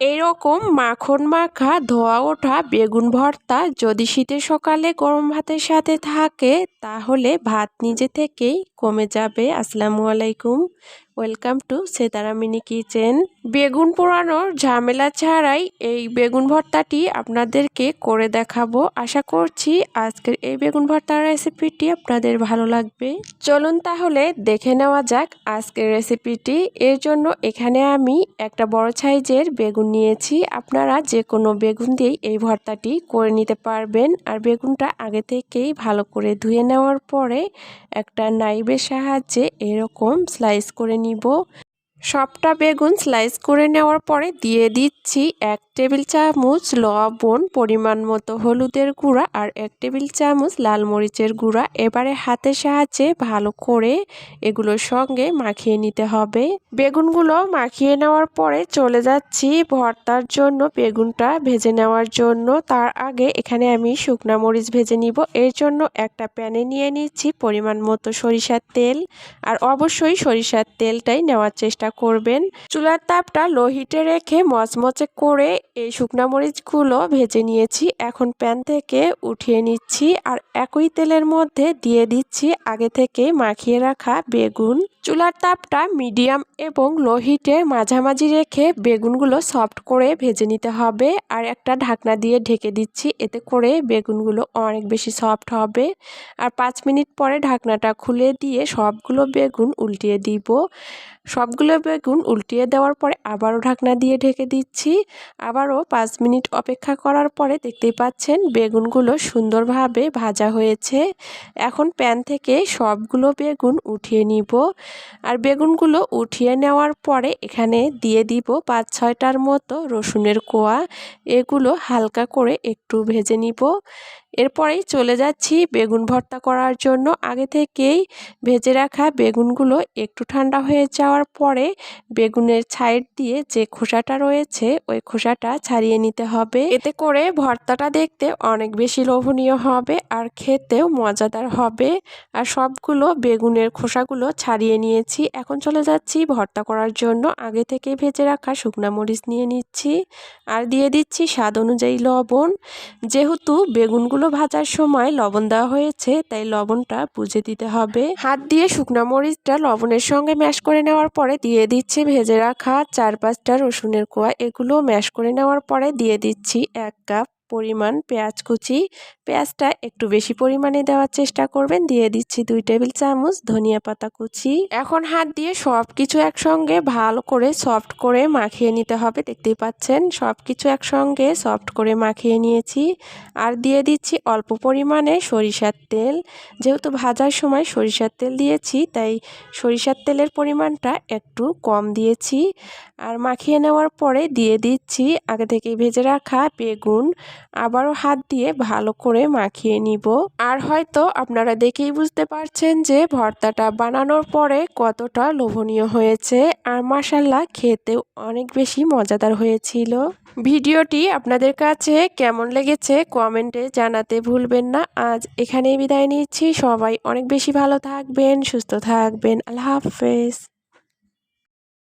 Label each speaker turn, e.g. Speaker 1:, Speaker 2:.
Speaker 1: এইরকম মাখন মাখা ধোয়া ওঠা বেগুন ভর্তা যদি শীতের সকালে গরম ভাতের সাথে থাকে, তাহলে ভাত নিজে থেকেই কমে যাবে। আসসালামু আলাইকুম। Welcome to Setara mini kitchen বেগুন পোড়ানোর ঝামেলা ছাড়াই এই বেগুন ভর্তাটি আপনাদেরকে করে দেখাবো। আশা করছি আজকের এই বেগুন ভর্তার রেসিপিটি আপনাদের ভালো লাগবে। চলুন তাহলে দেখে নেওয়া যাক আজকের রেসিপিটি এর জন্য এখানে আমি একটা বড় সাইজের বেগুন নিয়েছি। আপনারা যে কোনো বেগুন দিয়েই এই ভর্তাটি করে নিতে পারবেন। আর বেগুনটা আগে থেকেই ভালো করে ধুয়ে নেওয়ার পরে একটা নাইবের সাহায্যে এরকম স্লাইস করে নিব। সবটা বেগুন স্লাইস করে নেওয়ার পরে দিয়ে দিচ্ছি এক টেবিল চামচ লবণ, পরিমাণ মতো হলুদের গুঁড়া আর এক টেবিল চামচ লাল মরিচের গুঁড়া। এবারে হাতের সাহায্যে ভালো করে এগুলোর সঙ্গে মাখিয়ে নিতে হবে। বেগুনগুলো মাখিয়ে নেওয়ার পরে চলে যাচ্ছি ভর্তার জন্য বেগুনটা ভেজে নেওয়ার জন্য। তার আগে এখানে আমি শুকনা মরিচ ভেজে নিব। এর জন্য একটা প্যানে নিয়ে নিচ্ছি পরিমাণ মতো সরিষার তেল। আর অবশ্যই সরিষার তেলটাই নেওয়ার চেষ্টা করবেন। চুলার তাপটা লো হিটে রেখে মচমচে করে এই শুকনা মরিচগুলো ভেজে নিয়েছি। এখন প্যান থেকে উঠিয়ে নিচ্ছি আর একই তেলের মধ্যে দিয়ে দিচ্ছি আগে থেকে মাখিয়ে রাখা বেগুন। চুলার তাপটা মিডিয়াম এবং লো হিটে মাঝামাঝি রেখে বেগুনগুলো সফট করে ভেজে নিতে হবে। আর একটা ঢাকনা দিয়ে ঢেকে দিচ্ছি, এতে করে বেগুনগুলো অনেক বেশি সফট হবে। আর পাঁচ মিনিট পরে ঢাকনাটা খুলে দিয়ে সবগুলো বেগুন উল্টিয়ে দিব। সবগুলো বেগুন উল্টিয়ে দেওয়ার পরে আবারও ঢাকনা দিয়ে ঢেকে দিচ্ছি। আবারও পাঁচ মিনিট অপেক্ষা করার পরে দেখতেই পাচ্ছেন বেগুনগুলো সুন্দরভাবে ভাজা হয়েছে। এখন প্যান থেকে সবগুলো বেগুন উঠিয়ে নিব। আর বেগুনগুলো উঠিয়ে নেওয়ার পরে এখানে দিয়ে দিব পাঁচ ছয়টার মতো রসুনের কোয়া। এগুলো হালকা করে একটু ভেজে নিব। এরপরেই চলে যাচ্ছি বেগুন ভর্তা করার জন্য। আগে থেকেই ভেজে রাখা বেগুনগুলো একটু ঠান্ডা হয়ে যাওয়ার পরে বেগুনের সাইড দিয়ে যে খোসাটা রয়েছে, ওই খোসাটা ছাড়িয়ে নিতে হবে। এতে করে ভর্তাটা দেখতে অনেক বেশি লোভনীয় হবে আর খেতেও মজাদার হবে। আর সবগুলো বেগুনের খোসাগুলো ছাড়িয়ে নিয়েছি। এখন চলে যাচ্ছি ভর্তা করার জন্য। আগে থেকে ভেজে রাখা শুকনা মরিচ নিয়ে নিচ্ছি। আর দিয়ে দিচ্ছি স্বাদ অনুযায়ী লবণ। যেহেতু বেগুনগুলো ভাজার সময় লবণ দেওয়া হয়েছে, তাই লবণটা বুঝে দিতে হবে। হাত দিয়ে শুকনো মরিচটা লবণের সঙ্গে ম্যাশ করে নেওয়ার পরে দিয়ে দিচ্ছি ভেজে রাখা চার পাঁচটা রসুনের কোয়া। এগুলো ম্যাশ করে নেওয়ার পরে দিয়ে দিচ্ছি এক কাপ পরিমাণ পেঁয়াজ কুচি। পেঁয়াজটা একটু বেশি পরিমাণে দেওয়ার চেষ্টা করবেন। দিয়ে দিচ্ছি দুই টেবিল চামচ ধনিয়া পাতা কুচি। এখন হাত দিয়ে সব কিছু একসঙ্গে ভালো করে সফট করে মাখিয়ে নিতে হবে। দেখতেই পাচ্ছেন সব কিছু একসঙ্গে সফট করে মাখিয়ে নিয়েছি। আর দিয়ে দিচ্ছি অল্প পরিমাণে সরিষার তেল। যেহেতু ভাজার সময় সরিষার তেল দিয়েছি, তাই সরিষার তেলের পরিমাণটা একটু কম দিয়েছি। আর মাখিয়ে নেওয়ার পরে দিয়ে দিচ্ছি আগে থেকে ভেজে রাখা বেগুন। আবারও হাত দিয়ে ভালো করে মাখিয়ে নিব। আর হয়তো আপনারা দেখেই বুঝতে পারছেন যে ভর্তাটা বানানোর পরে কতটা লোভনীয় হয়েছে আর মাসাল্লা খেতেও অনেক বেশি মজাদার হয়েছিল। ভিডিওটি আপনাদের কাছে কেমন লেগেছে কমেন্টে জানাতে ভুলবেন না। আজ এখানেই বিদায় নিচ্ছি। সবাই অনেক বেশি ভালো থাকবেন, সুস্থ থাকবেন। আল্লাহ হাফেজ।